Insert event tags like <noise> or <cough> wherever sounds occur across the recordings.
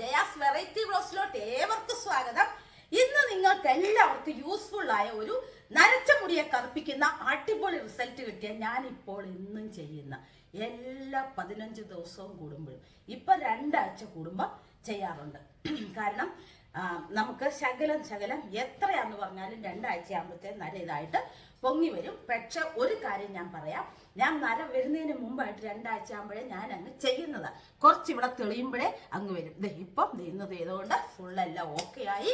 Jaya's variety ബ്ലോസിലോട്ട് ഏവർക്കും സ്വാഗതം. ഇന്ന് നിങ്ങൾക്ക് എല്ലാവർക്കും യൂസ്ഫുൾ ആയ ഒരു നരച്ച മുടിയെ കറുപ്പിക്കുന്ന അടിപൊളി റിസൾട്ട് കിട്ടിയ ഞാൻ ഇപ്പോൾ ഇന്നും ചെയ്യുന്ന എല്ലാ പതിനഞ്ച് ദിവസവും കൂടുമ്പോഴും. ഇപ്പൊ രണ്ടാഴ്ച കൂടുമ്പോൾ ചെയ്യാറുണ്ട്. <clears throat> കാരണം നമുക്ക് ശകലം ശകലം എത്രയാന്ന് പറഞ്ഞാലും രണ്ടാഴ്ച നല്ല ഇതായിട്ട് പൊങ്ങി വരും. പക്ഷെ ഒരു കാര്യം ഞാൻ പറയാം. ഞാൻ നര വരുന്നതിന് മുമ്പായിട്ട് രണ്ടാഴ്ച ആകുമ്പോഴേ ഞാൻ അങ്ങ് ചെയ്യുന്നത്. കുറച്ച് ഇവിടെ തെളിയുമ്പോഴേ അങ്ങ് വരും. ഇപ്പം ഇന്ന് ചെയ്തുകൊണ്ട് ഫുള്ളെല്ലാം ഓക്കെ ആയി.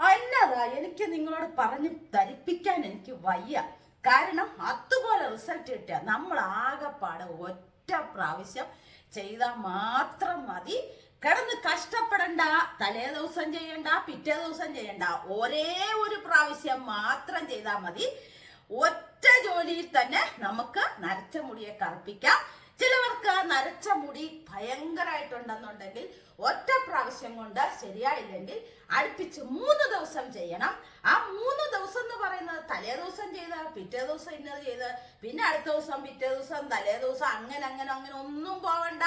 അല്ലാതാ എനിക്ക് നിങ്ങളോട് പറഞ്ഞ് ധരിപ്പിക്കാൻ എനിക്ക് വയ്യ. കാരണം അതുപോലെ റിസൾട്ട് കിട്ടുക. നമ്മൾ ആകെപ്പാട് ഒറ്റ പ്രാവശ്യം ചെയ്താൽ മാത്രം മതി. കിടന്ന് കഷ്ടപ്പെടണ്ട. തലേ ദിവസം ചെയ്യണ്ട പിറ്റേ ദിവസം ചെയ്യണ്ട. ഒരേ ഒരു പ്രാവശ്യം മാത്രം ചെയ്താൽ മതി. ഒറ്റ ജോലിയിൽ തന്നെ നമുക്ക് നരച്ച മുടിയെ കറുപ്പിക്കാം. ചിലവർക്ക് നരച്ച മുടി ഭയങ്കരമായിട്ടുണ്ടെന്നുണ്ടെങ്കിൽ ഒറ്റ പ്രാവശ്യം കൊണ്ട് ശരിയായില്ലെങ്കിൽ അടുപ്പിച്ച് മൂന്ന് ദിവസം ചെയ്യണം. ആ മൂന്ന് ദിവസം എന്ന് പറയുന്നത് തലേ ദിവസം ചെയ്ത് പിറ്റേ ദിവസം ഇന്നത് ചെയ്ത് പിന്നെ അടുത്ത ദിവസം പിറ്റേ ദിവസം തലേ ദിവസം അങ്ങനെ അങ്ങനെ അങ്ങനെ ഒന്നും പോവണ്ട.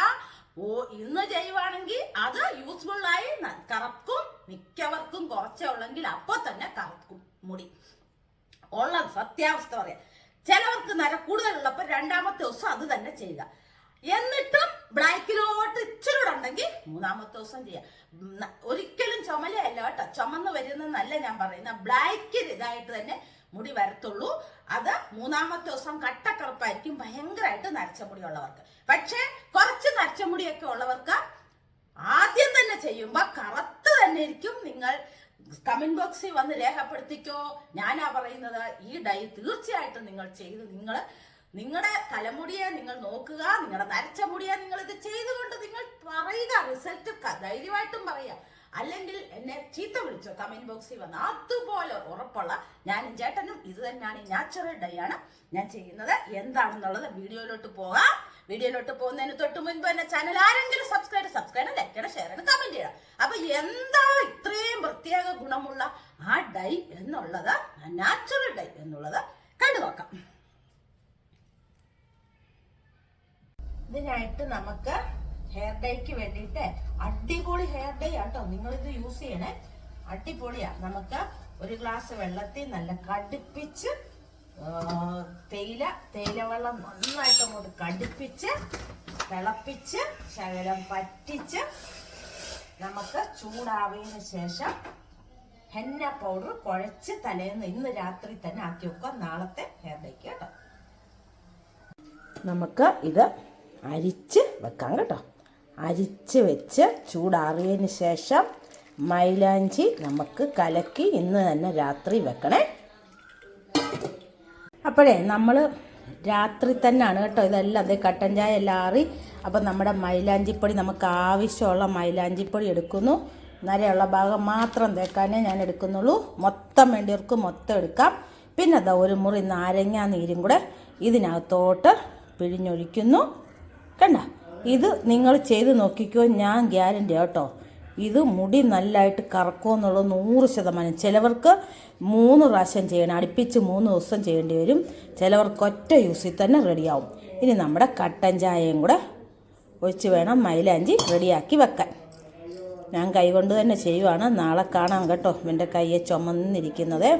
ഓ ഇന്ന് ചെയ്യുവാണെങ്കിൽ അത് യൂസ്ഫുൾ ആയി കറക്കും. മിക്കവർക്കും കുറച്ചേ ഉള്ളെങ്കിൽ അപ്പൊ തന്നെ കറക്കും മുടി. ഉള്ള സത്യാവസ്ഥ പറയാം. ചിലവർക്ക് നര കൂടുതലുള്ളപ്പോൾ രണ്ടാമത്തെ ദിവസം അത് തന്നെ ചെയ്യുക. എന്നിട്ടും ബ്ലാക്കിലോട്ട് ഇച്ചിരി കൂടെ ഉണ്ടെങ്കിൽ മൂന്നാമത്തെ ദിവസം ചെയ്യാം ഒരിക്കലും ചുമലയല്ല കേട്ടോ. ചുമന്ന് വരുന്നല്ല ഞാൻ പറയുന്ന ബ്ലാക്കിൽ ഇതായിട്ട് തന്നെ മുടി വരത്തുള്ളൂ. അത് മൂന്നാമത്തെ ദിവസം കട്ടക്കറുപ്പായിരിക്കും. ഭയങ്കരമായിട്ട് നരച്ച മുടി ഉള്ളവർക്ക് പക്ഷേ കുറച്ച് നരച്ച മുടിയൊക്കെ ഉള്ളവർക്ക് ആദ്യം തന്നെ ചെയ്യുമ്പോൾ കറുത്ത് തന്നെ ഇരിക്കും. നിങ്ങൾ കമന്റ് ബോക്സിൽ വന്ന് രേഖപ്പെടുത്തിക്കോ. ഞാനാ പറയുന്നത് ഈ ഡൈ തീർച്ചയായിട്ടും നിങ്ങൾ ചെയ്ത് നിങ്ങൾ നിങ്ങളുടെ തലമുടിയെ നിങ്ങൾ നോക്കുക നിങ്ങളുടെ നരച്ച മുടിയെ നിങ്ങൾ ഇത് ചെയ്തുകൊണ്ട് നിങ്ങൾ പറയുക റിസൾട്ട് ധൈര്യമായിട്ടും പറയുക. അല്ലെങ്കിൽ എന്നെ ചീത്ത വിളിച്ചോ കമന്റ് ബോക്സിൽ വന്ന്. അതുപോലെ ഉറപ്പുള്ള ഞാനും ചേട്ടനും ഇത് തന്നെയാണ് നാച്ചുറൽ ഡൈ ആണ് ഞാൻ ചെയ്യുന്നത്. എന്താണെന്നുള്ളത് വീഡിയോയിലോട്ട് പോകാം. വീഡിയോയിലോട്ട് പോകുന്നതിന് തൊട്ട് മുൻപ് തന്നെ ചാനൽ ആരെങ്കിലും സബ്സ്ക്രൈബ് സബ്സ്ക്രൈബ് ലൈക്ക് ചെയ്യണം ഷെയർ ചെയ്യണം കമന്റ് ചെയ്യണം. അപ്പൊ എന്താ ഇത്രയും പ്രത്യേക ഗുണമുള്ള ആ ഡൈ എന്നുള്ളത് നാച്ചുറൽ ഡൈ എന്നുള്ളത് കണ്ടു നോക്കാം. ഇതിനായിട്ട് നമുക്ക് ഹെയർ ഡൈക്ക് വേണ്ടിയിട്ട് അടിപൊളി ഹെയർ ഡൈ ആട്ടോ നിങ്ങൾ ഇത് യൂസ് ചെയ്യണേ. അടിപൊളിയാ. നമുക്ക് ഒരു ഗ്ലാസ് വെള്ളത്തിൽ നല്ല കടുപ്പിച്ച് തേയില തേയില വെള്ളം നന്നായിട്ട് അങ്ങോട്ട് കടുപ്പിച്ച് തിളപ്പിച്ച് ശകലം പറ്റിച്ച് നമുക്ക് ചൂടാവിന് ശേഷം ഹെന്ന പൗഡർ കുഴച്ച് തലേന്ന് ഇന്ന് രാത്രി തന്നെ ആക്കി വെക്കുക. നാളത്തെ ഹെയർ ഡൈക്ക് കേട്ടോ. നമുക്ക് ഇത് അരിച്ച് വെക്കാം കേട്ടോ. അരിച്ച് വെച്ച് ചൂടാറിയതിന് ശേഷം മൈലാഞ്ചി നമുക്ക് കലക്കി ഇന്ന് തന്നെ രാത്രി വെക്കണേ. അപ്പോഴേ നമ്മൾ രാത്രി തന്നെയാണ് കേട്ടോ ഇതെല്ലാം അതേ കട്ടൻ ചായ എല്ലാം ആറി. അപ്പം നമ്മുടെ മൈലാഞ്ചിപ്പൊടി നമുക്ക് ആവശ്യമുള്ള മൈലാഞ്ചിപ്പൊടി എടുക്കുന്നു. നരയുള്ള ഭാഗം മാത്രം തേക്കാനേ ഞാൻ എടുക്കുന്നുള്ളൂ. മൊത്തം വേണ്ടിയവർക്ക് മൊത്തം എടുക്കാം. പിന്നെ അതാ ഒരു മുറി നാരങ്ങ നീരും കൂടെ ഇതിനകത്തോട്ട് പിഴിഞ്ഞൊഴിക്കുന്നു. കണ്ട? ഇത് നിങ്ങൾ ചെയ്ത് നോക്കിക്കോ ഞാൻ ഗ്യാരന്റി കേട്ടോ. ഇത് മുടി നല്ലതായിട്ട് കറക്കുമെന്നുള്ളത് നൂറ് ശതമാനം. ചിലവർക്ക് മൂന്ന് പ്രാവശ്യം ചെയ്യണം അടുപ്പിച്ച് മൂന്ന് ദിവസം ചെയ്യേണ്ടി വരും. ചിലവർക്ക് ഒറ്റ യൂസിൽ തന്നെ റെഡിയാവും. ഇനി നമ്മുടെ കട്ടൻ ചായയും കൂടെ ഒഴിച്ച് വേണം മൈലാഞ്ചി റെഡിയാക്കി വെക്കാൻ. ഞാൻ കൈകൊണ്ട് തന്നെ ചെയ്യുവാണ്. നാളെ കാണാം കേട്ടോ എന്റെ കൈയെ ചുമന്നിരിക്കുന്നത്.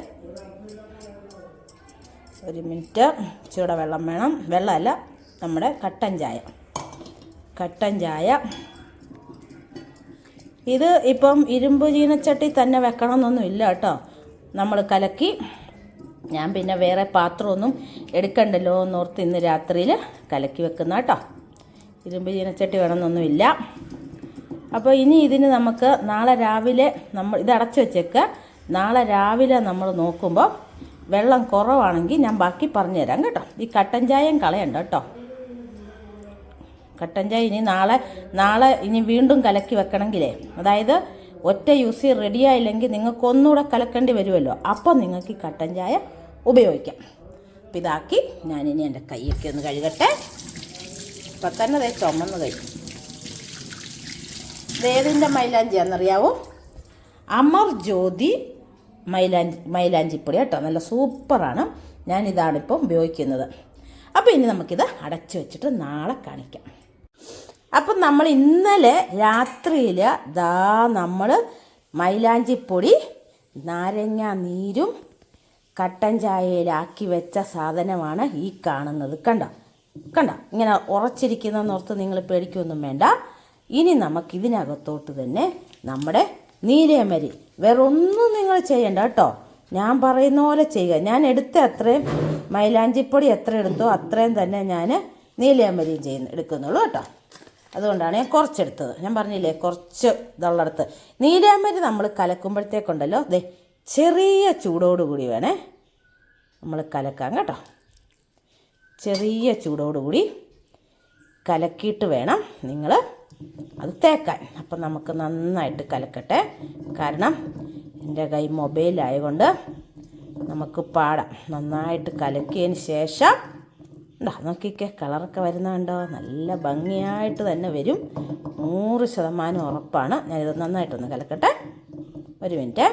ഒരു മിനിറ്റ്. ചൂടെ വെള്ളം വേണം. വെള്ളമല്ല നമ്മുടെ കട്ടൻ ചായ. കട്ടൻ ചായ. ഇത് ഇപ്പം ഇരുമ്പ് ചീനച്ചട്ടി തന്നെ വെക്കണമെന്നൊന്നും ഇല്ല കേട്ടോ. നമ്മൾ കലക്കി ഞാൻ പിന്നെ വേറെ പാത്രമൊന്നും എടുക്കണ്ടല്ലോ എന്നോർത്ത് ഇന്ന് രാത്രിയിൽ കലക്കി വെക്കുന്ന കേട്ടോ. ഇരുമ്പ് ചീനച്ചട്ടി വേണമെന്നൊന്നുമില്ല അപ്പോൾ ഇനി ഇതിന് നമുക്ക് നാളെ രാവിലെ നമ്മൾ ഇത് അടച്ചു വെച്ചേക്ക്. നാളെ രാവിലെ നമ്മൾ നോക്കുമ്പോൾ വെള്ളം കുറവാണെങ്കിൽ ഞാൻ ബാക്കി പറഞ്ഞുതരാം കേട്ടോ. ഈ കട്ടൻ ചായയും കളയണ്ട കേട്ടോ. കട്ടൻ ചായ ഇനി നാളെ നാളെ ഇനി വീണ്ടും കലക്കി വെക്കണമെങ്കിലേ. അതായത് ഒറ്റ യൂസ് റെഡിയായില്ലെങ്കിൽ നിങ്ങൾക്ക് ഒന്നുകൂടെ കലക്കേണ്ടി വരുമല്ലോ. അപ്പം നിങ്ങൾക്ക് ഈ കട്ടൻ ചായ ഉപയോഗിക്കാം. അപ്പം ഇതാക്കി ഞാനിനി എന്റെ കൈയൊക്കെ ഒന്ന് കഴുകട്ടെ. ഇപ്പം തന്നെ ദേ ചുമന്ന് കഴിക്കും ഇതേതിന്റെ മൈലാഞ്ചിയാണെന്നറിയാവോ? അമർ ജ്യോതി മൈലാഞ്ചി മൈലാഞ്ചിപ്പൊടി കേട്ടോ. നല്ല സൂപ്പറാണ്. ഞാനിതാണിപ്പം ഉപയോഗിക്കുന്നത്. അപ്പോൾ ഇനി നമുക്കിത് അടച്ചു വെച്ചിട്ട് നാളെ കാണിക്കാം. അപ്പം നമ്മൾ ഇന്നലെ രാത്രിയിൽ ദാ നമ്മൾ മൈലാഞ്ചിപ്പൊടി നാരങ്ങ നീരും കട്ടൻ ചായയിലാക്കി വെച്ച സാധനമാണ് ഈ കാണുന്നത്. കണ്ടോ? കണ്ടോ? ഇങ്ങനെ ഉറച്ചിരിക്കുന്ന ഉറച്ചിരിക്കുന്നതെന്നോർത്ത് നിങ്ങൾ പേടിക്കൊന്നും വേണ്ട. ഇനി നമുക്ക് ഇതിനകത്തോട്ട് തന്നെ നമ്മുടെ നീലേമരി വേറെ ഒന്നും നിങ്ങൾ ചെയ്യണ്ട കേട്ടോ. ഞാൻ പറയുന്ന പോലെ ചെയ്യുക. ഞാൻ എടുത്ത അത്രയും മൈലാഞ്ചിപ്പൊടി എത്ര എടുത്തോ അത്രയും തന്നെ ഞാൻ നീലയമരിയും ചെയ്യുന്നു എടുക്കുന്നുള്ളൂ കേട്ടോ. അതുകൊണ്ടാണ് ഞാൻ കുറച്ചെടുത്തത്. ഞാൻ പറഞ്ഞില്ലേ കുറച്ച് ഇതുള്ളടത്ത്. നീരാമ്പരി നമ്മൾ കലക്കുമ്പോഴത്തേക്കുണ്ടല്ലോ ദേ ചെറിയ ചൂടോടുകൂടി വേണേ നമ്മൾ കലക്കാം കേട്ടോ. ചെറിയ ചൂടോടുകൂടി കലക്കിയിട്ട് വേണം നിങ്ങൾ അത് തേക്കാൻ. അപ്പം നമുക്ക് നന്നായിട്ട് കലക്കട്ടെ. കാരണം എന്റെ കൈ മൊബൈലായതുകൊണ്ട് നമുക്ക് പാടാം. നന്നായിട്ട് കലക്കിയതിന് ശേഷം ഉണ്ടോ നോക്കിക്കേ കളറൊക്കെ വരുന്നുണ്ടോ നല്ല ഭംഗിയായിട്ട് തന്നെ വരും. നൂറ് ശതമാനം ഉറപ്പാണ്. ഞാനിത് നന്നായിട്ടൊന്ന് കലക്കട്ടെ. ഒരു മിനിറ്റ്.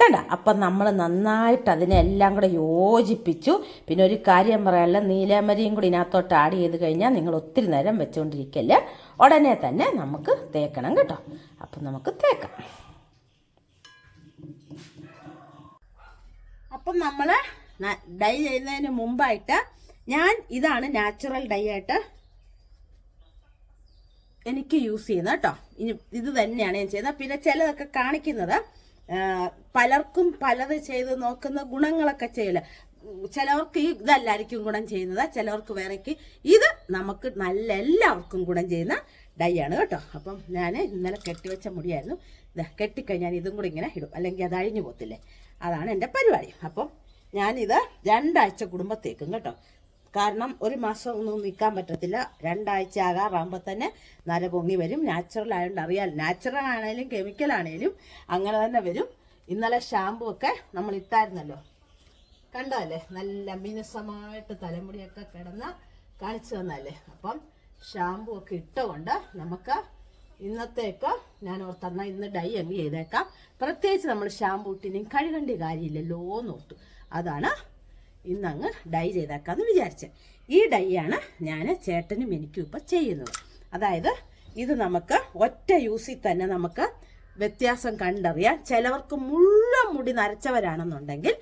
കണ്ട അപ്പം നമ്മൾ നന്നായിട്ട് അതിനെല്ലാം കൂടെ യോജിപ്പിച്ചു. പിന്നെ ഒരു കാര്യം പറയാനുള്ള നീലമരിയും കൂടി ഇതിനകത്തോട്ട് ആഡ് ചെയ്ത് കഴിഞ്ഞാൽ നിങ്ങൾ ഒത്തിരി നേരം വെച്ചുകൊണ്ടിരിക്കല്ല ഉടനെ തന്നെ നമുക്ക് തേക്കണം കേട്ടോ. അപ്പം നമുക്ക് തേക്കാം. അപ്പം നമ്മൾ ഡൈ ചെയ്യുന്നതിന് മുമ്പായിട്ട് ഞാൻ ഇതാണ് നാച്ചുറൽ ഡൈ ആയിട്ട് എനിക്ക് യൂസ് ചെയ്യുന്നത് കേട്ടോ. ഇനി ഇത് തന്നെയാണ് ഞാൻ ചെയ്യുന്നത്. പിന്നെ ചിലതൊക്കെ കാണിക്കുന്നത് പലർക്കും പലത് ചെയ്ത് നോക്കുന്ന ഗുണങ്ങളൊക്കെ ചെയ്യില്ല ചിലവർക്ക് ഈ ഇതല്ലായിരിക്കും ഗുണം ചെയ്യുന്നത്. ചിലവർക്ക് വേറെക്ക് ഇത് നമുക്ക് നല്ല എല്ലാവർക്കും ഗുണം ചെയ്യുന്ന ഡൈ ആണ് കേട്ടോ. അപ്പം ഞാൻ ഇന്നലെ കെട്ടിവെച്ച മുടിയായിരുന്നു. ഇതാ കെട്ടിക്കഴിഞ്ഞാൽ ഇതും കൂടി ഇങ്ങനെ ഇടും. അല്ലെങ്കിൽ അത് അഴിഞ്ഞു പോകത്തില്ലേ? അതാണ് എന്റെ പരിപാടി. അപ്പം ഞാനിത് രണ്ടാഴ്ച കുടുംബത്തേക്കും കേട്ടോ. കാരണം ഒരു മാസം ഒന്നും നിൽക്കാൻ പറ്റത്തില്ല. രണ്ടാഴ്ച ആകാറാകുമ്പോൾ തന്നെ നര പൊങ്ങി വരും. നാച്ചുറൽ ആയതുകൊണ്ട് അറിയാം. നാച്ചുറൽ ആണെങ്കിലും കെമിക്കൽ ആണെങ്കിലും അങ്ങനെ തന്നെ വരും. ഇന്നലെ ഷാമ്പു ഒക്കെ നമ്മൾ ഇട്ടായിരുന്നല്ലോ. കണ്ടതല്ലേ നല്ല മിനുസമായിട്ട് തലമുടിയൊക്കെ കിടന്ന് കാണിച്ചു തന്നല്ലേ അപ്പം ഷാമ്പു ഒക്കെ ഇട്ടുകൊണ്ട് നമുക്ക് ഇന്നത്തേക്ക് ഞാൻ ഓർത്തെന്നാൽ ഇന്ന് ഡൈ അങ്ങ് ചെയ്തേക്കാം. പ്രത്യേകിച്ച് നമ്മൾ ഷാമ്പു ഇട്ടിനും കഴുകേണ്ട കാര്യമില്ലല്ലോ എന്ന് ഓർത്തു. അതാണ് ഇന്നങ്ങ് ഡൈ ചെയ്തേക്കാന്ന് വിചാരിച്ചത് ഈ ഡൈ ആണ് ഞാൻ ചേട്ടനും എനിക്കും ഇപ്പം ചെയ്യുന്നത്. അതായത് ഇത് നമുക്ക് ഒറ്റ യൂസിൽ തന്നെ നമുക്ക് വ്യത്യാസം കണ്ടറിയാം ചിലവർക്ക് മുഴുവൻ മുടി നരച്ചവരാണെന്നുണ്ടെങ്കിൽ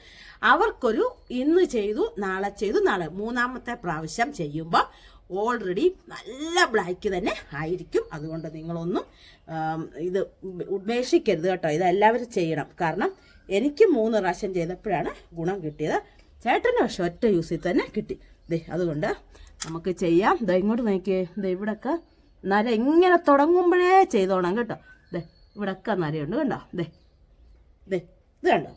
അവർക്കൊരു ഇന്ന് ചെയ്തു നാളെ ചെയ്തു നാളെ മൂന്നാമത്തെ പ്രാവശ്യം ചെയ്യുമ്പോൾ ഓൾറെഡി നല്ല ബ്ലാക്ക് തന്നെ ആയിരിക്കും. അതുകൊണ്ട് നിങ്ങളൊന്നും ഇത് ഉപേക്ഷിക്കരുത് കേട്ടോ. ഇത് എല്ലാവരും ചെയ്യണം. കാരണം എനിക്ക് മൂന്ന് പ്രാവശ്യം ചെയ്തപ്പോഴാണ് ഗുണം കിട്ടിയത്. ചേട്ടന് പക്ഷെ ഒറ്റ യൂസിൽ തന്നെ കിട്ടി. ദേ അതുകൊണ്ട് നമുക്ക് ചെയ്യാം. ദേ ഇങ്ങോട്ട് നോക്കിയേ. ദേ ഇവിടൊക്കെ നര ഇങ്ങനെ തുടങ്ങുമ്പോഴേ ചെയ്തോണം കേട്ടോ. ദേ ഇവിടൊക്കെ നരയുണ്ട് കണ്ടോ? ദേ ദേ ഇത് കണ്ടോ?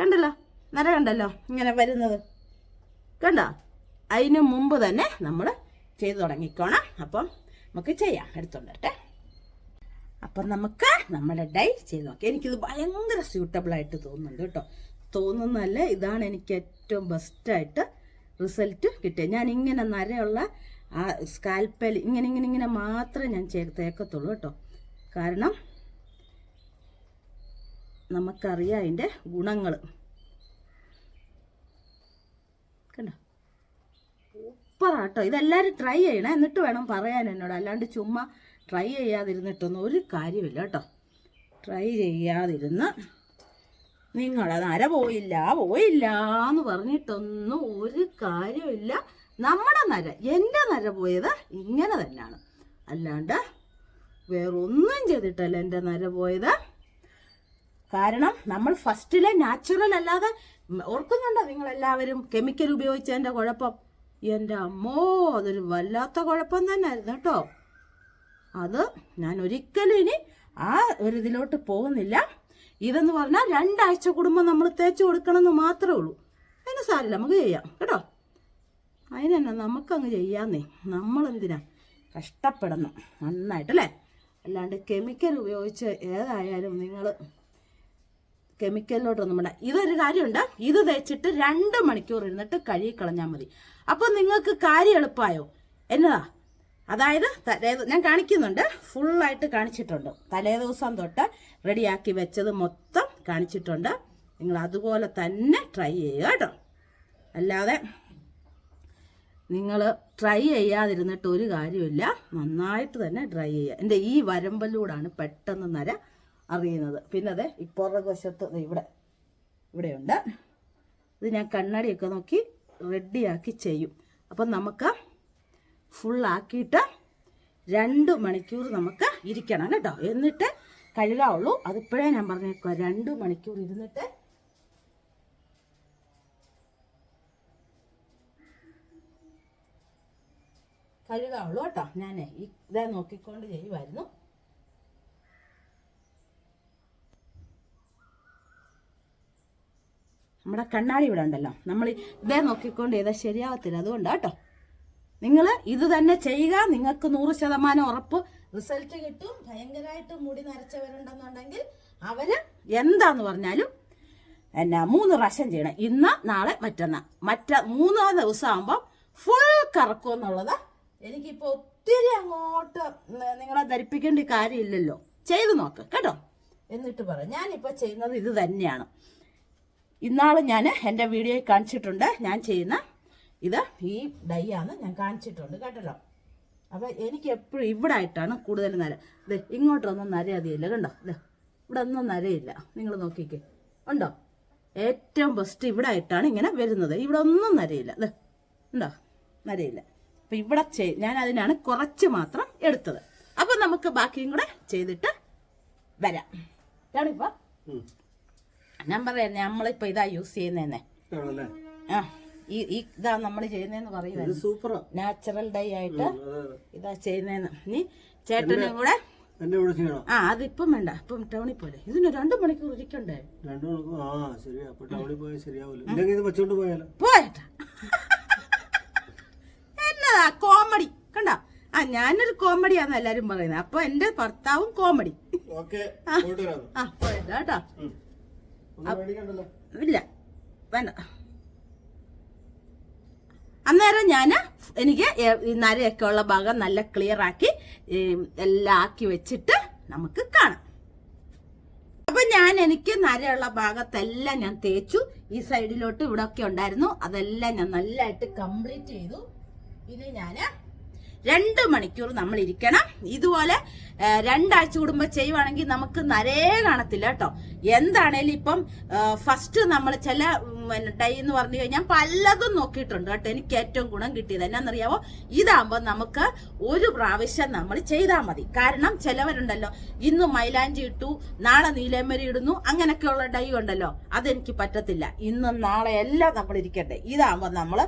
കണ്ടല്ലോ? നര കണ്ടല്ലോ? ഇങ്ങനെ വരുന്നത്. കണ്ടോ? അതിന് മുമ്പ് തന്നെ നമ്മൾ ചെയ്തു തുടങ്ങിക്കോണം. അപ്പം നമുക്ക് ചെയ്യാം. എടുത്തോണ്ടട്ടെ അപ്പം നമുക്ക് നമ്മുടെ ഡൈ ചെയ്ത് നോക്കാം. എനിക്കിത് ഭയങ്കര സ്യൂട്ടബിൾ ആയിട്ട് തോന്നുന്നുണ്ട് കേട്ടോ. തോന്നുന്നതല്ല. ഇതാണ് എനിക്ക് ഏറ്റവും ബെസ്റ്റായിട്ട് റിസൾട്ട് കിട്ടിയത്. ഞാൻ ഇങ്ങനെ നരയുള്ള ആ സ്കാൽപ്പൽ ഇങ്ങനെ ഇങ്ങനെ ഇങ്ങനെ മാത്രമേ ഞാൻ ചേർത്തേക്കത്തുള്ളൂ കേട്ടോ. കാരണം നമുക്കറിയാം അതിന്റെ ഗുണങ്ങൾ കണ്ടോ? സൂപ്പറാട്ടോ ഇതെല്ലാവരും ട്രൈ ചെയ്യണം. എന്നിട്ട് വേണം പറയാൻ എന്നോട്. അല്ലാണ്ട് ചുമ്മാ ട്രൈ ചെയ്യാതിരുന്നിട്ടൊന്നും ഒരു കാര്യമില്ല കേട്ടോ. ട്രൈ ചെയ്യാതിരുന്ന് നിങ്ങളെ അര പോയില്ല പോയില്ല എന്ന് പറഞ്ഞിട്ടൊന്നും ഒരു കാര്യമില്ല നമ്മുടെ നര എന്റെ നര പോയത് ഇങ്ങനെ തന്നെയാണ്. അല്ലാണ്ട് വേറൊന്നും ചെയ്തിട്ടല്ല എന്റെ നര പോയത്. കാരണം നമ്മൾ ഫസ്റ്റിലെ നാച്ചുറൽ അല്ലാതെ ഓർക്കുന്നുണ്ടോ നിങ്ങളെല്ലാവരും കെമിക്കൽ ഉപയോഗിച്ചതിന്റെ കുഴപ്പം? എന്റെ അമ്മോ അതൊരു വല്ലാത്ത കുഴപ്പം തന്നെ ആയിരുന്നു കേട്ടോ. അത് ഞാൻ ഒരിക്കലും ഇനി ആ ഒരു ഇതിലോട്ട് പോകുന്നില്ല. ഇതെന്ന് പറഞ്ഞാൽ രണ്ടാഴ്ച കൂടുമ്പോൾ നമ്മൾ തേച്ച് കൊടുക്കണമെന്ന് മാത്രമേ ഉള്ളൂ. അതിന് സാരില്ല നമുക്ക് ചെയ്യാം കേട്ടോ? അതിനെന്നാ നമുക്കങ്ങ് ചെയ്യാന്നേ. നമ്മളെന്തിനാ? കഷ്ടപ്പെടണം നന്നായിട്ടല്ലേ അല്ലാണ്ട് കെമിക്കൽ ഉപയോഗിച്ച് ഏതായാലും നിങ്ങൾ കെമിക്കലിലോട്ടൊന്നും വേണ്ട ഇതൊരു കാര്യമുണ്ട് ഇത് തേച്ചിട്ട് രണ്ട് മണിക്കൂർ ഇരുന്നിട്ട് കഴുകി കളഞ്ഞാൽ മതി. അപ്പം നിങ്ങൾക്ക് കാര്യം എളുപ്പമായോ എന്നതാ? അതായത് തലേ ഞാൻ കാണിക്കുന്നുണ്ട്. ഫുള്ളായിട്ട് കാണിച്ചിട്ടുണ്ട്. തലേ ദിവസം തൊട്ട് റെഡിയാക്കി വെച്ചത് മൊത്തം കാണിച്ചിട്ടുണ്ട്. നിങ്ങൾ അതുപോലെ തന്നെ ട്രൈ ചെയ്യുക കേട്ടോ. അല്ലാതെ നിങ്ങൾ ട്രൈ ചെയ്യാതിരുന്നിട്ട് ഒരു കാര്യമില്ല നന്നായിട്ട് തന്നെ ട്രൈ ചെയ്യുക. എന്റെ ഈ വരമ്പലൂടാണ് പെട്ടെന്ന് നര അറിയുന്നത്. പിന്നെ അതെ ഇപ്പുറത്തെ വശത്ത് ഇവിടെ ഇവിടെയുണ്ട്. ഇത് ഞാൻ കണ്ണാടിയൊക്കെ നോക്കി റെഡിയാക്കി ചെയ്യും. അപ്പം നമുക്ക് ഫുള്ളാക്കിയിട്ട് രണ്ട് മണിക്കൂർ നമുക്ക് ഇരിക്കണം കേട്ടോ. എന്നിട്ട് കഴുകാവുള്ളൂ. അതിപ്പോഴേ ഞാൻ പറഞ്ഞേക്കുക രണ്ട് മണിക്കൂർ ഇരുന്നിട്ട് കഴുകാവുള്ളൂ കേട്ടോ. ഞാൻ ഇതേ നോക്കിക്കൊണ്ട് ചെയ്യുമായിരുന്നു നമ്മുടെ കണ്ണാടി ഇവിടെ ഉണ്ടല്ലോ. നമ്മൾ ഇതേ നോക്കിക്കൊണ്ട് ചെയ്താൽ ശരിയാവത്തില്ല. അതുകൊണ്ട് കേട്ടോ. നിങ്ങൾ ഇത് തന്നെ ചെയ്യുക. നിങ്ങൾക്ക് നൂറ് ശതമാനം ഉറപ്പ്. റിസൾട്ട് കിട്ടും. ഭയങ്കരമായിട്ട് മുടി നരച്ചവരുണ്ടെന്നുണ്ടെങ്കിൽ അവർ എന്താന്ന് പറഞ്ഞാലും എന്നാ മൂന്ന് പ്രാവശ്യം ചെയ്യണം. ഇന്ന് നാളെ മറ്റന്നാ. മറ്റ മൂന്നാം ദിവസം ആകുമ്പോൾ ഫുൾ കറക്കും എന്നുള്ളത് എനിക്കിപ്പോൾ ഒത്തിരി അങ്ങോട്ട് നിങ്ങളെ ധരിപ്പിക്കേണ്ട കാര്യമില്ലല്ലോ. ചെയ്ത് നോക്ക് കേട്ടോ? എന്നിട്ട് പറ. ഞാനിപ്പോൾ ചെയ്യുന്നത് ഇത് തന്നെയാണ്. ഇന്നാൾ ഞാൻ എന്റെ വീഡിയോയിൽ കാണിച്ചിട്ടുണ്ട്. ഞാൻ ചെയ്യുന്ന ഇത് ഈ ഡൈ ആണ് ഞാൻ കാണിച്ചിട്ടുണ്ട് കേട്ടല്ലോ. അപ്പം എനിക്ക് എപ്പോഴും ഇവിടെ ആയിട്ടാണ് കൂടുതൽ നര ഇത് ഇങ്ങോട്ടൊന്നും നരയതിയില്ല കണ്ടോ? ഇത് ഇവിടെ ഒന്നും നരയില്ല. നിങ്ങൾ നോക്കിക്കേ. ഉണ്ടോ? ഏറ്റവും ബെസ്റ്റ് ഇവിടെ ആയിട്ടാണ് ഇങ്ങനെ വരുന്നത്. ഇവിടെ ഒന്നും നരയില്ല. ഇത് ഉണ്ടോ? നരയില്ല. അപ്പം ഇവിടെ ചെയ് ഞാൻ അതിനാണ് കുറച്ച് മാത്രം എടുത്തത്. അപ്പം നമുക്ക് ബാക്കിയും കൂടെ ചെയ്തിട്ട് വരാം. ഇതാണിപ്പോൾ ഞാൻ പറയാം നമ്മളിപ്പോൾ ഇതാ യൂസ് ചെയ്യുന്നതന്നെ. ആ. ഈ ഈ ഇതാ നമ്മൾ ചെയ്യുന്നതെന്ന് പറയുന്നത്. സൂപ്പർ നാച്ചുറൽ ഡൈ ആയിട്ട് ഇതാ ചെയ്യുന്നതെന്ന് നീ ചേട്ടനും കൂടെ ആ അതിപ്പം വേണ്ട. ഇപ്പം ടൗണിൽ പോലെ ഇതിന് രണ്ടു മണിക്കൂർ ഇരിക്കണ്ടേ? രണ്ടു മണിക്കൂർ ആ ശരിയാ. അപ്പൊ ടൗണിൽ പോയാൽ ശരിയാവില്ല ഇല്ലെങ്കിൽ ഇത് വെച്ചോണ്ട് പോയാലോ? പോയേട്ടാ. എന്നതാ? കോമഡി. കണ്ട? ആ ഞാനൊരു കോമഡി കോമഡിയാന്ന് എല്ലാരും പറയുന്നത് അപ്പൊ എന്റെ ഭർത്താവും കോമഡി. ആ. പോയേട്ടാ കേട്ടോ. ഇല്ല. വേണ്ട. അന്നേരം ഞാൻ എനിക്ക് നരയൊക്കെ ഉള്ള ഭാഗം നല്ല ക്ലിയർ ആക്കി എല്ലാം ആക്കി വെച്ചിട്ട് നമുക്ക് കാണാം. അപ്പൊ ഞാൻ എനിക്ക് നരയുള്ള ഭാഗത്തെല്ലാം ഞാൻ തേച്ചു. ഈ സൈഡിലോട്ട് ഇവിടെ ഒക്കെ ഉണ്ടായിരുന്നു. അതെല്ലാം ഞാൻ നല്ലതായിട്ട് കംപ്ലീറ്റ് ചെയ്തു. ഇനി ഞാൻ രണ്ട് മണിക്കൂർ നമ്മൾ ഇരിക്കണം. ഇതുപോലെ രണ്ടാഴ്ച കൂടുമ്പോ ചെയ്യുവാണെങ്കിൽ നമുക്ക് നരേ കാണത്തില്ല കേട്ടോ. എന്താണേലും ഇപ്പം ഫസ്റ്റ് നമ്മൾ ചില ഡൈ എന്ന് പറഞ്ഞു കഴിഞ്ഞാൽ പലതും നോക്കിയിട്ടുണ്ട് കേട്ടോ. എനിക്ക് ഏറ്റവും ഗുണം കിട്ടിയത് എന്നാന്നറിയാവോ? ഇതാകുമ്പോൾ നമുക്ക് ഒരു പ്രാവശ്യം നമ്മൾ ചെയ്താൽ മതി. കാരണം ചിലവരുണ്ടല്ലോ ഇന്ന് മൈലാഞ്ചി ഇട്ടു നാളെ നീലേമരി ഇടുന്നു അങ്ങനെയൊക്കെയുള്ള ഡൈ ഉണ്ടല്ലോ. അതെനിക്ക് പറ്റത്തില്ല. ഇന്നും നാളെ എല്ലാം നമ്മൾ ഇരിക്കട്ടെ. ഇതാകുമ്പോൾ നമ്മൾ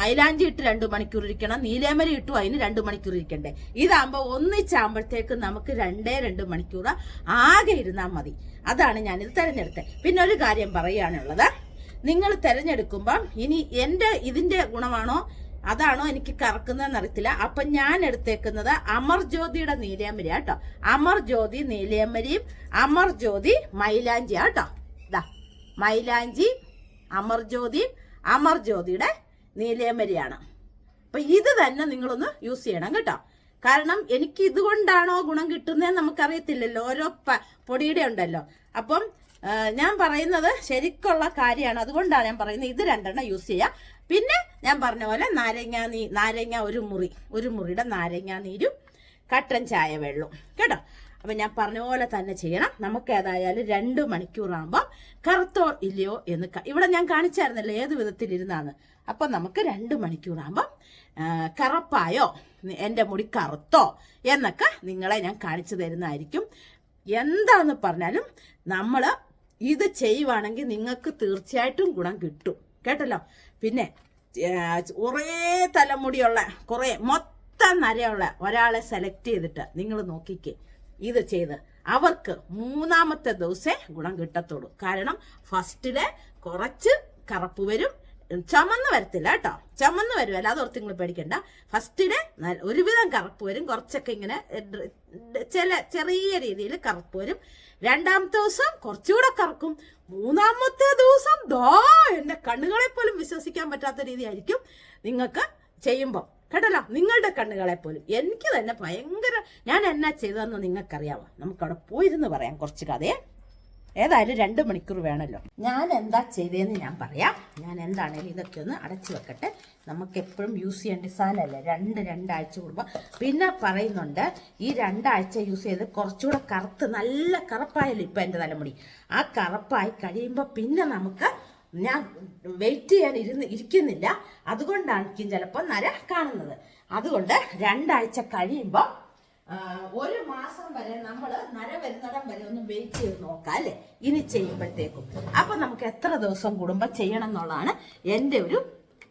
മൈലാഞ്ചി ഇട്ട് രണ്ട് മണിക്കൂർ ഇരിക്കണം നീലേമരി ഇട്ടു അതിന് രണ്ട് മണിക്കൂർ ഇരിക്കണ്ടേ? ഇതാകുമ്പോൾ ഒന്നിച്ചാകുമ്പോഴത്തേക്ക് നമുക്ക് രണ്ടേ രണ്ട് മണിക്കൂർ ആകെ ഇരുന്നാൽ മതി. അതാണ് ഞാനിത് തിരഞ്ഞെടുത്തത്. പിന്നെ ഒരു കാര്യം പറയാനുള്ളത്. നിങ്ങൾ തിരഞ്ഞെടുക്കുമ്പം ഇനി എന്റെ ഇതിന്റെ ഗുണമാണോ? അതാണോ എനിക്ക് കറക്കുന്നതെന്ന് അറിയത്തില്ല. അപ്പൊ ഞാൻ എടുത്തേക്കുന്നത് അമർ ജ്യോതിയുടെ നീലയമരി കേട്ടോ അമർ ജ്യോതി നീലയമരിയും അമർ ജ്യോതി മൈലാഞ്ചി കേട്ടോ ഇതാ മൈലാഞ്ചി അമർ ജ്യോതി അമർ ജ്യോതിയുടെ നീലയമരിയാണ് അപ്പൊ ഇത് തന്നെ നിങ്ങളൊന്ന് യൂസ് ചെയ്യണം കേട്ടോ. കാരണം എനിക്ക് ഇതുകൊണ്ടാണോ ഗുണം കിട്ടുന്നതെന്ന് നമുക്കറിയത്തില്ലല്ലോ. ഓരോ പൊടിയുടെ ഉണ്ടല്ലോ. അപ്പം ഞാൻ പറയുന്നത് ശരിക്കുള്ള കാര്യമാണ്. അതുകൊണ്ടാണ് ഞാൻ പറയുന്നത് ഇത് രണ്ടെണ്ണം യൂസ് ചെയ്യുക പിന്നെ ഞാൻ പറഞ്ഞ പോലെ നാരങ്ങ നീ നാരങ്ങ ഒരു മുറി ഒരു മുറിയുടെ നാരങ്ങ നീരും കട്ടൻ ചായ വെള്ളവും. കേട്ടോ? അപ്പം ഞാൻ പറഞ്ഞ പോലെ തന്നെ ചെയ്യണം. നമുക്ക് ഏതായാലും രണ്ട് മണിക്കൂറാകുമ്പോൾ കറുത്തോ ഇല്ലയോ എന്ന് ഇവിടെ ഞാൻ കാണിച്ചായിരുന്നല്ലോ ഏത് വിധത്തിലിരുന്നാന്ന്. അപ്പം നമുക്ക് രണ്ട് മണിക്കൂറാകുമ്പം കറുപ്പായോ എന്റെ മുടി കറുത്തോ എന്നൊക്കെ നിങ്ങളെ ഞാൻ കാണിച്ചു തരുന്നതായിരിക്കും. എന്താന്ന് പറഞ്ഞാലും നമ്മൾ ഇത് ചെയ്യുവാണെങ്കിൽ നിങ്ങൾക്ക് തീർച്ചയായിട്ടും ഗുണം കിട്ടും. കേട്ടല്ലോ? പിന്നെ കുറേ തലമുടിയുള്ള കുറേ മൊത്തം നരയുള്ള ഒരാളെ സെലക്ട് ചെയ്തിട്ട് നിങ്ങൾ നോക്കിക്കേ. ഇത് ചെയ്ത് അവർക്ക് മൂന്നാമത്തെ ദിവസേ ഗുണം കിട്ടത്തുള്ളൂ. കാരണം ഫസ്റ്റിൽ കുറച്ച് കറുപ്പ് വരും ചുമന്ന് വരത്തില്ല കേട്ടോ. ചുമന്ന് വരും അല്ലാതെ ഓർത്ത് നിങ്ങൾ പേടിക്കണ്ട. ഫസ്റ്റിൽ ഒരുവിധം കറുപ്പ് വരും കുറച്ചൊക്കെ ഇങ്ങനെ ചില ചെറിയ രീതിയിൽ കറുപ്പ് വരും. രണ്ടാമത്തെ ദിവസം കുറച്ചുകൂടെ കറക്കും. മൂന്നാമത്തെ ദിവസം ദോ എന്റെ കണ്ണുകളെ പോലും വിശ്വസിക്കാൻ പറ്റാത്ത രീതിയായിരിക്കും നിങ്ങൾക്ക് ചെയ്യുമ്പോൾ കേട്ടല്ലോ? നിങ്ങളുടെ കണ്ണുകളെ പോലും എനിക്ക് തന്നെ ഭയങ്കര ഞാൻ എന്നാ ചെയ്തതെന്ന് നിങ്ങൾക്കറിയാമോ നമുക്കവിടെ പോയിരുന്ന് പറയാം കുറച്ച് കഥയെ. ഏതായാലും രണ്ട് മണിക്കൂർ വേണമല്ലോ. ഞാൻ എന്താ ചെയ്തതെന്ന് ഞാൻ പറയാം. ഞാൻ എന്താണേലും ഇതൊക്കെ ഒന്ന് അടച്ചു വെക്കട്ടെ. നമുക്ക് എപ്പോഴും യൂസ് ചെയ്യേണ്ട സാധനമല്ലേ? രണ്ട് രണ്ടാഴ്ച കൂടുമ്പോൾ പിന്നെ പറയുന്നുണ്ട് ഈ രണ്ടാഴ്ച യൂസ് ചെയ്ത് കുറച്ചുകൂടെ കറുത്ത് നല്ല കറുപ്പായല്ലോ ഇപ്പം എന്റെ തലമുടി. ആ കറുപ്പായി കഴിയുമ്പോൾ പിന്നെ നമുക്ക് ഞാൻ വെയിറ്റ് ചെയ്യാൻ ഇരുന്ന് ഇരിക്കുന്നില്ല. അതുകൊണ്ടായിരിക്കും ചിലപ്പോൾ നര കാണുന്നത്. അതുകൊണ്ട് രണ്ടാഴ്ച കഴിയുമ്പോൾ ഒരു മാസം വരെ നമ്മൾ നര വരുന്നിടം വരെ ഒന്ന് വെയിറ്റ് ചെയ്ത് നോക്കാം അല്ലേ? ഇനി ചെയ്യുമ്പോഴത്തേക്കും. അപ്പൊ നമുക്ക് എത്ര ദിവസം കൂടുമ്പോൾ ചെയ്യണം എന്നുള്ളതാണ് എന്റെ ഒരു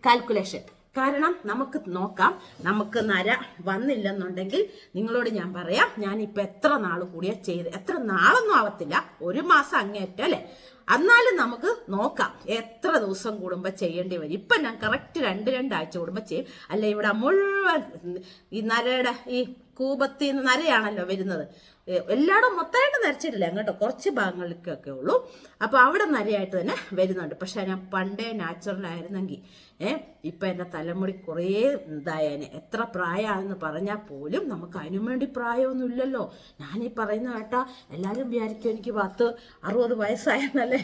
കാൽക്കുലേഷൻ കാരണം നമുക്ക് നോക്കാം. നമുക്ക് നര വന്നില്ലെന്നുണ്ടെങ്കിൽ നിങ്ങളോട് ഞാൻ പറയാം. ഞാൻ ഇപ്പൊ എത്ര നാൾ കൂടിയാ ചെയ്ത് എത്ര നാളൊന്നും ആവത്തില്ല. ഒരു മാസം അങ്ങേറ്റം അല്ലെ? എന്നാലും നമുക്ക് നോക്കാം. എത്ര ദിവസം കൂടുമ്പോൾ ചെയ്യേണ്ടി വരും. ഇപ്പം ഞാൻ കറക്റ്റ് രണ്ട് രണ്ടാഴ്ച കൂടുമ്പോൾ ചെയ്യും. അല്ല ഇവിടെ മുഴുവൻ ഈ നരയുടെ ഈ കൂപത്തിൽ നിന്ന് നരയാണല്ലോ വരുന്നത്. എല്ലായിടും മൊത്തമായിട്ട് നരച്ചിട്ടില്ല. കേട്ടോ കുറച്ച് ഭാഗങ്ങളിലേക്കൊക്കെ ഉള്ളൂ. അപ്പോൾ അവിടെ നരയായിട്ട് തന്നെ വരുന്നുണ്ട്. പക്ഷെ ഞാൻ പണ്ടേ നാച്ചുറൽ ആയിരുന്നെങ്കിൽ ഏ ഇപ്പം എന്റെ തലമുടി കുറേ ഇതായേനെ എത്ര പ്രായമാണെന്ന് പറഞ്ഞാൽ പോലും നമുക്ക് അതിനും വേണ്ടി പ്രായമൊന്നും ഇല്ലല്ലോ. ഞാനീ പറയുന്ന കേട്ടാ എല്ലാവരും വിചാരിക്കും എനിക്ക് പത്ത് അറുപത് വയസ്സായെന്നല്ലേ.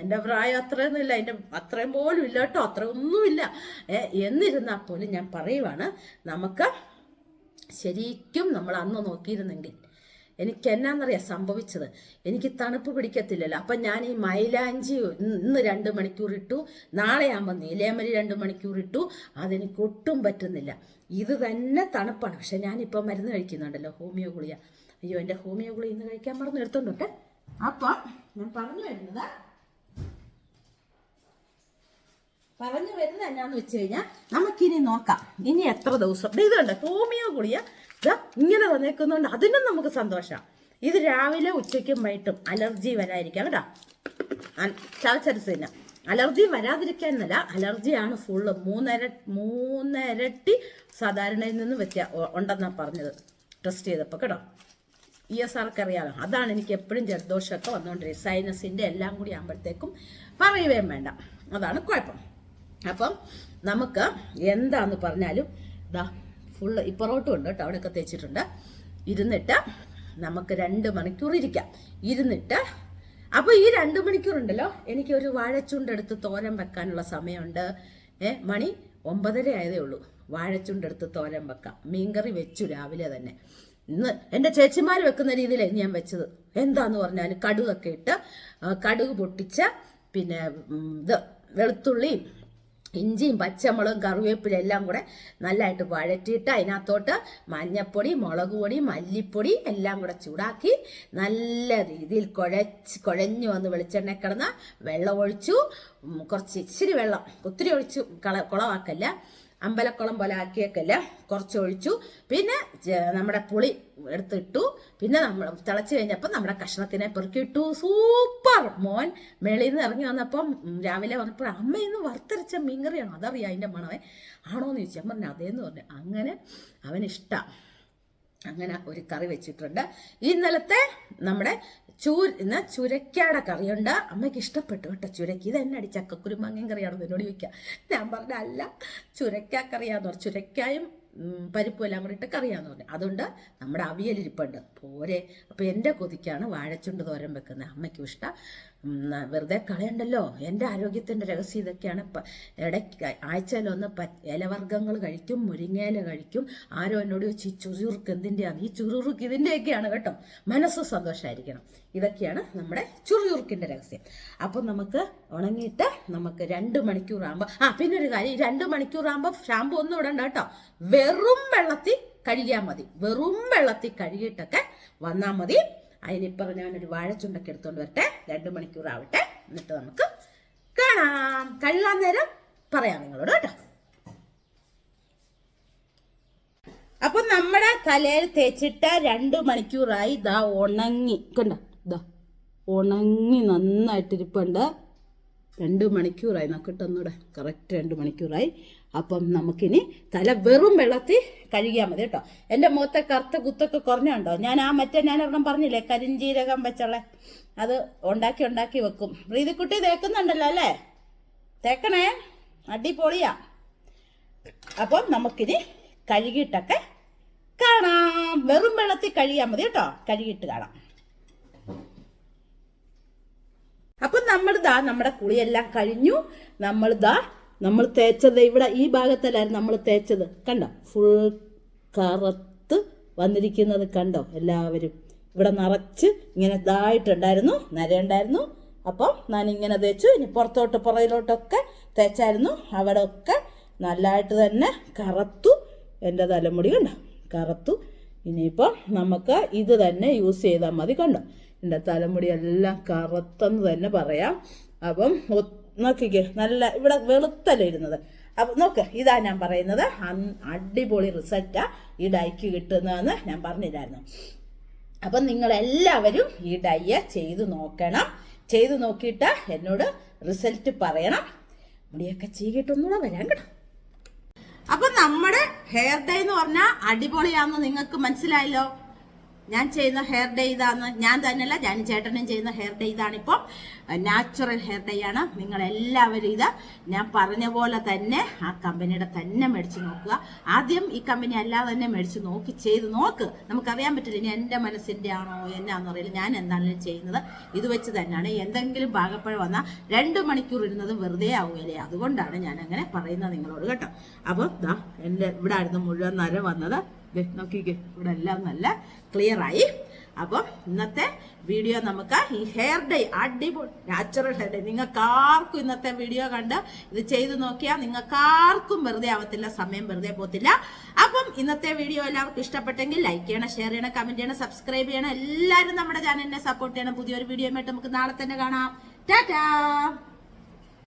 എന്റെ പ്രായം അത്രയൊന്നും ഇല്ല. എന്റെ അത്രയും പോലും ഇല്ല കേട്ടോ. അത്രയൊന്നുമില്ല ഏഹ് എന്നിരുന്നാൽ പോലും ഞാൻ പറയുവാണ് നമുക്ക് ശരിക്കും നമ്മൾ അന്ന് നോക്കിയിരുന്നെങ്കിൽ എനിക്ക് എന്നാന്നറിയാം സംഭവിച്ചത്? എനിക്ക് തണുപ്പ് പിടിക്കത്തില്ലല്ലോ. അപ്പം ഞാൻ ഈ മൈലാഞ്ചി ഇന്ന് രണ്ട് മണിക്കൂർ ഇട്ടു നാളെ ആകുമ്പോൾ നീലേമരി രണ്ട് മണിക്കൂർ ഇട്ടു അതെനിക്ക് ഒട്ടും പറ്റുന്നില്ല. ഇത് തന്നെ തണുപ്പാണ്. പക്ഷെ ഞാനിപ്പോൾ മരുന്ന് കഴിക്കുന്നുണ്ടല്ലോ ഹോമിയോ ഗുളിയ അയ്യോ എന്റെ ഹോമിയോ ഗുളിയ ഇന്ന് കഴിക്കാൻ മറന്നു. എടുത്തോണ്ടോട്ടെ? അപ്പം ഞാൻ പറഞ്ഞു വരുന്നത് പറഞ്ഞു വരുന്നത് എന്നാന്ന് വെച്ച് കഴിഞ്ഞാൽ നമുക്കിനി നോക്കാം. ഇനി എത്ര ദിവസം? ഇത് കണ്ടോ? ഹോമിയോ ഗുളിയ ഇങ്ങനെ വന്നേക്കുന്നതുകൊണ്ട് അതിനും നമുക്ക് സന്തോഷം. ഇത് രാവിലെ ഉച്ചയ്ക്കും വൈകിട്ടും അലർജി വരാതിരിക്കാം കേട്ടോ. ചവച്ചരസിന് അലർജി വരാതിരിക്കാനല്ല അലർജിയാണ് ഫുള്ള് മൂന്നര മൂന്നരട്ടി സാധാരണയിൽ നിന്ന് വ്യത്യാ ഉണ്ടെന്നാണ് പറഞ്ഞത്. ടെസ്റ്റ് ചെയ്തപ്പോൾ കേട്ടോ. ഇ എസ് ആർക്ക് അറിയാലോ. അതാണ് എനിക്ക് എപ്പോഴും ജലദോഷമൊക്കെ വന്നുകൊണ്ടിരിക്കുന്നത് സൈനസിന്റെ എല്ലാം കൂടി ആകുമ്പോഴത്തേക്കും പറയുകയും വേണ്ട. അതാണ് കുഴപ്പം. അപ്പം നമുക്ക് എന്താന്ന് പറഞ്ഞാലും ഇതാ ഫുള്ള് ഇപ്പുറോട്ടും ഉണ്ട് കേട്ടോ അവിടെയൊക്കെ തേച്ചിട്ടുണ്ട്. ഇരുന്നിട്ട് നമുക്ക് രണ്ട് മണിക്കൂർ ഇരിക്കാം. ഇരുന്നിട്ട് അപ്പോൾ ഈ രണ്ട് മണിക്കൂർ ഉണ്ടല്ലോ എനിക്ക് ഒരു വാഴച്ചുണ്ടെടുത്ത് തോരൻ വെക്കാനുള്ള സമയമുണ്ട്. ഏ മണി ഒമ്പതര ആയതേ ഉള്ളൂ. വാഴച്ചുണ്ടെടുത്ത് തോരൻ വെക്കാം. മീൻകറി വെച്ചു രാവിലെ തന്നെ. ഇന്ന് എന്റെ ചേച്ചിമാർ വെക്കുന്ന രീതിയിലാണ് ഞാൻ വെച്ചത്. എന്താന്ന് പറഞ്ഞാൽ കടുകൊക്കെ ഇട്ട് കടുക് പൊട്ടിച്ച് പിന്നെ ഇത് വെളുത്തുള്ളിയും ഇഞ്ചിയും പച്ചമുളകും കറിവേപ്പിലും എല്ലാം കൂടെ നല്ലതായിട്ട് വഴറ്റിയിട്ട് അതിനകത്തോട്ട് മഞ്ഞപ്പൊടി മുളക് പൊടി മല്ലിപ്പൊടി എല്ലാം കൂടെ ചൂടാക്കി നല്ല രീതിയിൽ കുഴച്ച് കുഴഞ്ഞു വന്ന് വെളിച്ചെണ്ണ കിടന്ന് വെള്ളം ഒഴിച്ചു. കുറച്ച് ഇച്ചിരി വെള്ളം ഒത്തിരി ഒഴിച്ചു കള കുളവാക്കല്ല. അമ്പലക്കുളം പോലെ ആക്കിയേക്കല്ല കുറച്ച് ഒഴിച്ചു. പിന്നെ നമ്മുടെ പുളി എടുത്തിട്ടു. പിന്നെ നമ്മൾ തിളച്ച് കഴിഞ്ഞപ്പോൾ നമ്മുടെ കഷ്ണത്തിനെ പെറുക്കിയിട്ടു. സൂപ്പർ! മോൻ മേളിൽ നിന്ന് ഇറങ്ങി വന്നപ്പം രാവിലെ വന്നപ്പോൾ അമ്മ ഇന്ന് വറുത്തരച്ച മീൻകറിയാണോ? അതറിയാം അതിന്റെ മണവേ ആണോ എന്ന് ചോദിച്ചു അതേന്ന് പറഞ്ഞു. അങ്ങനെ അവനിഷ്ടം. അങ്ങനെ ഒരു കറി വെച്ചിട്ടുണ്ട്. ഇന്നലത്തെ നമ്മുടെ ചൂ ഇന്ന് ചുരക്കാടെ കറിയുണ്ട്. അമ്മയ്ക്ക് ഇഷ്ടപ്പെട്ടു കേട്ടോ ചുരക്കി. ഇത് എന്നെ ചക്കക്കുരു ചക്കക്കുരുമാങ്ങയും കറിയാണെന്ന് എന്നോട് ചോദിക്കുക ഞാൻ പറഞ്ഞ അല്ല ചുരക്ക കറിയാന്ന് പറഞ്ഞു. ചുരക്കായും പരിപ്പും എല്ലാം കൂടി ഇട്ട് കറിയാന്ന് പറഞ്ഞു. അതുകൊണ്ട് നമ്മുടെ അവിയലിരിപ്പുണ്ട്. പോരെ. അപ്പോൾ എന്റെ കൊതിക്കാണ് വാഴച്ചുണ്ട് തോരൻ വെക്കുന്നത്. അമ്മയ്ക്കും ഇഷ്ടം. വെറുതെ കളയണ്ടല്ലോ. എന്റെ ആരോഗ്യത്തിന്റെ രഹസ്യം ഇതൊക്കെയാണ്. ഇടയ്ക്ക് ആഴ്ചയിലൊന്ന് പ ഇലവർഗങ്ങൾ കഴിക്കും മുരിങ്ങയില കഴിക്കും. ആരോ എന്നോട് ചോദിച്ചു ഈ ചുരുറുക്ക് എന്തിന്റെയാണ് ഈ ചുരുറുക്ക് ഇതിന്റെയൊക്കെയാണ് കേട്ടോ. മനസ്സ് സന്തോഷമായിരിക്കണം ഇതൊക്കെയാണ് നമ്മുടെ ചുറുചുറുക്കിന്റെ രഹസ്യം. അപ്പം നമുക്ക് ഉണങ്ങിയിട്ട് നമുക്ക് രണ്ട് മണിക്കൂറാകുമ്പോൾ ആ പിന്നെ ഒരു കാര്യം രണ്ട് മണിക്കൂറാകുമ്പോൾ ഷാമ്പു ഒന്നും ഇടണ്ട കേട്ടോ. വെറും വെള്ളത്തിൽ കഴുകിയാൽ മതി. വെറും വെള്ളത്തിൽ കഴുകിയിട്ടൊക്കെ വന്നാൽ മതി. അതിനിപ്പം ഞാനൊരു വാഴച്ചുണ്ടൊക്കെ എടുത്തുകൊണ്ട് വരട്ടെ. രണ്ട് മണിക്കൂർ ആവട്ടെ എന്നിട്ട് നമുക്ക് കാണാം. കഴിയാൻ നേരം പറയാം നിങ്ങളോട് കേട്ടോ. അപ്പൊ നമ്മുടെ തലയിൽ തേച്ചിട്ട് രണ്ട് മണിക്കൂറായി ഇതാ ഉണങ്ങി. കണ്ട? ഇതാ ഉണങ്ങി നന്നായിട്ടിരിപ്പുണ്ട്. രണ്ട് മണിക്കൂറായി. നോക്കിട്ടൊന്നൂടെ കറക്റ്റ് രണ്ട് മണിക്കൂറായി. അപ്പം നമുക്കിനി തല വെറും വെള്ളത്തിൽ കഴുകിയാൽ മതി കേട്ടോ. എന്റെ മുഖത്തെ കറുത്ത കുത്തൊക്കെ കുറഞ്ഞുണ്ടോ ഞാൻ ആ മറ്റേ ഞാൻ ഒരെണ്ണം പറഞ്ഞില്ലേ കരിഞ്ചീരകം വെച്ചുള്ള? അത് ഉണ്ടാക്കി ഉണ്ടാക്കി വെക്കും. പ്രീതിക്കുട്ടി തേക്കുന്നുണ്ടല്ലോ അല്ലേ? തേക്കണേ? അടിപൊളിയാ. അപ്പം നമുക്കിനി കഴുകിയിട്ടൊക്കെ കാണാം. വെറും വെള്ളത്തിൽ കഴുകിയാൽ മതി കേട്ടോ. കഴുകിയിട്ട് കാണാം. അപ്പൊ നമ്മൾ ദാ നമ്മുടെ കുളിയെല്ലാം കഴിഞ്ഞു. നമ്മൾ ദാ നമ്മൾ തേച്ചത് ഇവിടെ ഈ ഭാഗത്തല്ലായിരുന്നു നമ്മൾ തേച്ചത്. കണ്ടോ? ഫുൾ കറുത്ത് വന്നിരിക്കുന്നത് കണ്ടോ? എല്ലാവരും ഇവിടെ നിറച്ച് ഇങ്ങനെ ഇതായിട്ടുണ്ടായിരുന്നു നരയുണ്ടായിരുന്നു. അപ്പം ഞാൻ ഇങ്ങനെ തേച്ചു. ഇനി പുറത്തോട്ട് പുറകിലോട്ടൊക്കെ തേച്ചായിരുന്നു. അവിടെ ഒക്കെ നല്ലതായിട്ട് തന്നെ കറുത്തു എന്റെ തലമുടി കണ്ടോ? കറുത്തു. ഇനിയിപ്പോൾ നമുക്ക് ഇത് തന്നെ യൂസ് ചെയ്താൽ മതി കണ്ടോ? എന്റെ തലമുടി എല്ലാം കറുത്തെന്ന് തന്നെ പറയാം. അപ്പം നോക്കിക്കേ നല്ല ഇവിടെ വെളുത്തല്ലേ ഇരുന്നത് അപ്പം നോക്ക് ഇതാ ഞാൻ പറയുന്നത്. അടിപൊളി റിസൾട്ടാ ഈ ഡൈക്ക് കിട്ടുന്നതെന്ന് ഞാൻ പറഞ്ഞില്ലായിരുന്നു. അപ്പം നിങ്ങളെല്ലാവരും ഈ ഡയ്യ ചെയ്തു നോക്കണം. ചെയ്തു നോക്കിയിട്ട് എന്നോട് റിസൾട്ട് പറയണം. മുടിയൊക്കെ ചീകിട്ടൊന്നുകൂടെ വരാൻ കേട്ടോ. അപ്പൊ നമ്മുടെ ഹെയർ ഡൈ എന്ന് പറഞ്ഞാൽ അടിപൊളിയാന്ന് നിങ്ങൾക്ക് മനസ്സിലായല്ലോ. ഞാൻ ചെയ്യുന്ന ഹെയർ ഡേ ഇതാണ് ഞാൻ തന്നെയല്ല ഞാൻ ചേട്ടനും ചെയ്യുന്ന ഹെയർ ഡേ ഇതാണ് ഇപ്പം നാച്ചുറൽ ഹെയർ ഡേ ആണ്. നിങ്ങൾ എല്ലാവരും ഇത് ഞാൻ പറഞ്ഞ പോലെ തന്നെ ആ കമ്പനിയുടെ തന്നെ മേടിച്ച് നോക്കുക. ആദ്യം ഈ കമ്പനി അല്ലാതെ തന്നെ മേടിച്ച് നോക്കി ചെയ്ത് നോക്ക്. നമുക്കറിയാൻ പറ്റില്ല ഇനി എന്റെ മനസ്സിന്റെ ആണോ എന്നാന്ന് അറിയില്ല. ഞാൻ എന്താണെങ്കിലും ചെയ്യുന്നത്? ഇത് വെച്ച് തന്നെയാണ്. എന്തെങ്കിലും ഭാഗപ്പഴം വന്നാൽ രണ്ട് മണിക്കൂർ ഇരുന്നത് വെറുതെ ആവുകയില്ലേ? അതുകൊണ്ടാണ് ഞാൻ അങ്ങനെ പറയുന്നത് നിങ്ങളോട് കേട്ടോ. അപ്പോൾ ദാ എന്റെ ഇവിടെ ആയിരുന്നു മുഴുവൻ നര വന്നത്. നോക്കിക്കേ ഇവിടെ എല്ലാം നല്ല ക്ലിയർ ആയി. അപ്പം ഇന്നത്തെ വീഡിയോ നമുക്ക് ഈ ഹെയർ ഡേ അടിപൊളി നാച്ചുറൽ ഹെയർ ഡേ നിങ്ങൾക്ക് ആർക്കും ഇന്നത്തെ വീഡിയോ കണ്ട് ഇത് ചെയ്ത് നോക്കിയാൽ നിങ്ങൾക്ക് ആർക്കും വെറുതെ ആവത്തില്ല സമയം വെറുതെ പോത്തില്ല അപ്പം ഇന്നത്തെ വീഡിയോ എല്ലാവർക്കും ഇഷ്ടപ്പെട്ടെങ്കിൽ ലൈക്ക് ചെയ്യണം ഷെയർ ചെയ്യണം കമന്റ് ചെയ്യണം സബ്സ്ക്രൈബ് ചെയ്യണം. എല്ലാവരും നമ്മുടെ ചാനലിനെ സപ്പോർട്ട് ചെയ്യണം. പുതിയൊരു വീഡിയോ ആയിട്ട് നമുക്ക് നാളെ തന്നെ കാണാം. ടാറ്റാ